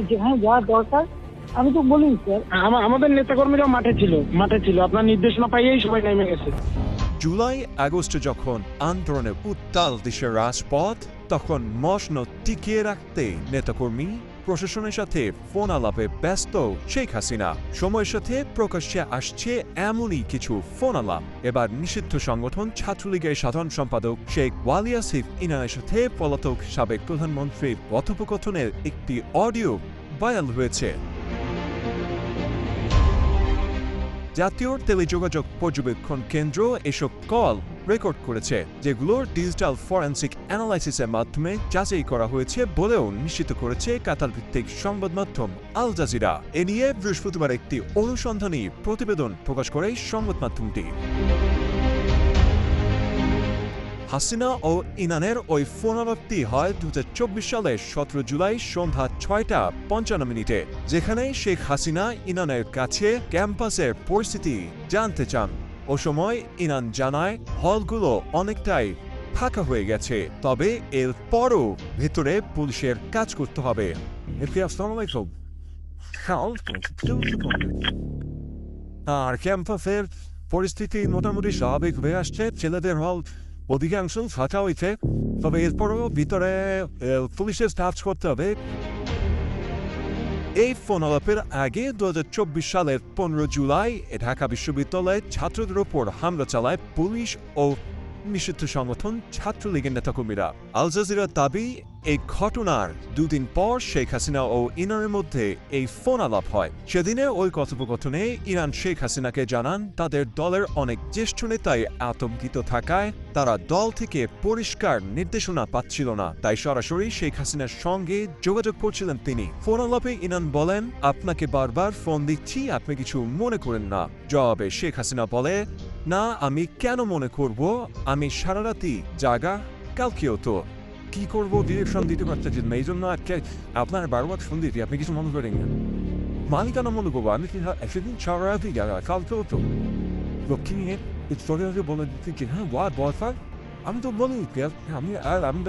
যেখানে যা দরকার। আমি তো বলি স্যার। আমাদের আমাদের নেতাকর্মীরা মাঠে ছিল মাঠে ছিল। আপনার নির্দেশনা পাইয়েই সবাই নেমে গেছে। জুলাই আগস্টে যখন আন্দোলনের উত্তাল দেশের রাজপথ তখন মশন টিকিয়ে রাখতে নেতাকর্মী প্রশাসনের সাথে ফোন আলাপে ব্যস্ত শেখ হাসিনা। সময়ের সাথে প্রকাশ্যে আসছে এমনই কিছু ফোন আলাপ। এবার নিষিদ্ধ সংগঠন ছাত্রলীগের সাধারণ সম্পাদক শেখ ওয়ালিয়া সিফ ইনানের সাথে পলাতক সাবেক প্রধানমন্ত্রীর কথোপকথনের একটি অডিও ভাইরাল হয়েছে। জাতীয় টেলিযোগাযোগ পর্যবেক্ষণ কেন্দ্র এসব কল রেকর্ড করেছে, যেগুলোর ডিজিটাল ফরেন্সিক অ্যানালাইসিসের মাধ্যমে যাচাই করা হয়েছে বলেও নিশ্চিত করেছে কাতার ভিত্তিক সংবাদ মাধ্যম আল জাজিরা। এ নিয়ে বৃহস্পতিবার একটি অনুসন্ধানী প্রতিবেদন প্রকাশ করে সংবাদ মাধ্যমটি। হাসিনা ও ইনানের ওই ফোনালাপটি হয় দু সালের সতেরো জুলাই সন্ধ্যা ছয়টা পঞ্চান্ন মিনিটে, যেখানে শেখ হাসিনা ইনানের কাছে ক্যাম্পাসের পরিস্থিতি জানতে চান। ও সময় ইনান জানায়, হলগুলো অনেকটাই ফাঁকা হয়ে গেছে, তবে এর পরও ভেতরে পুলিশের কাজ করতে হবে। আর ক্যাম্পাসের পরিস্থিতি মোটামুটি স্বাভাবিক হয়ে আসছে। ছেলেদের হল অধিকাংশ ফাঁকা হয়েছে তবে এরপরও ভিতরে পুলিশের স্টাফ করতে হবে। এই ফোন আলাপের আগে দু হাজার চব্বিশ সালের পনেরো জুলাই ঢাকা বিশ্ববিদ্যালয়ে ছাত্রদের ওপর হামলা চালায় পুলিশ ও নিষিদ্ধ সংগঠন ছাত্রলীগের নেতাকর্মীরা। আল জাজিরার দাবি, এই ঘটনার দুদিন পর শেখ হাসিনা ও ইরানের মধ্যে এই ফোন আলাপ হয়। সেদিনে ওই কথোপকথনে ইরান শেখ হাসিনাকে জানান, তাদের দলের অনেক জ্যেষ্ঠ নেতাই আতঙ্কিত থাকায় তারা দল থেকে পরিষ্কার নির্দেশনা পাচ্ছিল না। তাই সরাসরি শেখ হাসিনার সঙ্গে যোগাযোগ করছিলেন তিনি। ফোন আলাপে ইরান বলেন, আপনাকে বারবার ফোন দিচ্ছি, আপনি কিছু মনে করেন না। জবাবে শেখ হাসিনা বলে না আমি কেন মনে করব? আমি সারা রাতি জাগা কালকেও তো কি করব? ডিরেকশন দিতে পারছে না এই জন্য আজকে আপনার বারবার দিতে আপনি কিছু মনে করেন না। মালিকানা মনে করব, আমি কি সারা রাতি জাগা কালকেও তো লক্ষ্মী নিয়ে বলে দিতে হ্যাঁ ওয়াট বয় আমি তো বলি আমি আর আমি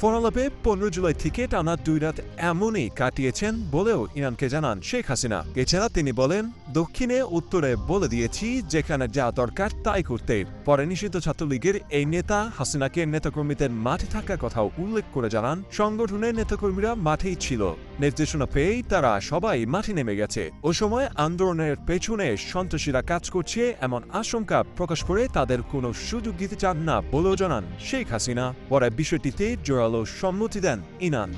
ফোনালাপে পনেরো জুলাই থেকে টানা দুই রাত এমনই কাটিয়েছেন বলেও ইরানকে জানান শেখ হাসিনা এছাড়া তিনি বলেন দক্ষিণে উত্তরে বলে দিয়েছি যেখানে যা দরকার তাই করতে পরে নিষিদ্ধ ছাত্রলীগের এই নেতা হাসিনাকে নেতাকর্মীদের মাঠে থাকার কথাও উল্লেখ করে জানান সংগঠনের নেতাকর্মীরা মাঠেই ছিল নির্দেশনা পেয়েই তারা সবাই মাঠে নেমে গেছে ও সময় আন্দোলনের পেছনে সন্ত্রাসীরা কাজ করছে এমন আশঙ্কা প্রকাশ করে তাদের কোনো সুযোগ দিতে চান না বলেও জানান শেখ হাসিনা। পরে বিষয়টিতে জোরালো সম্মতি দেন ইনান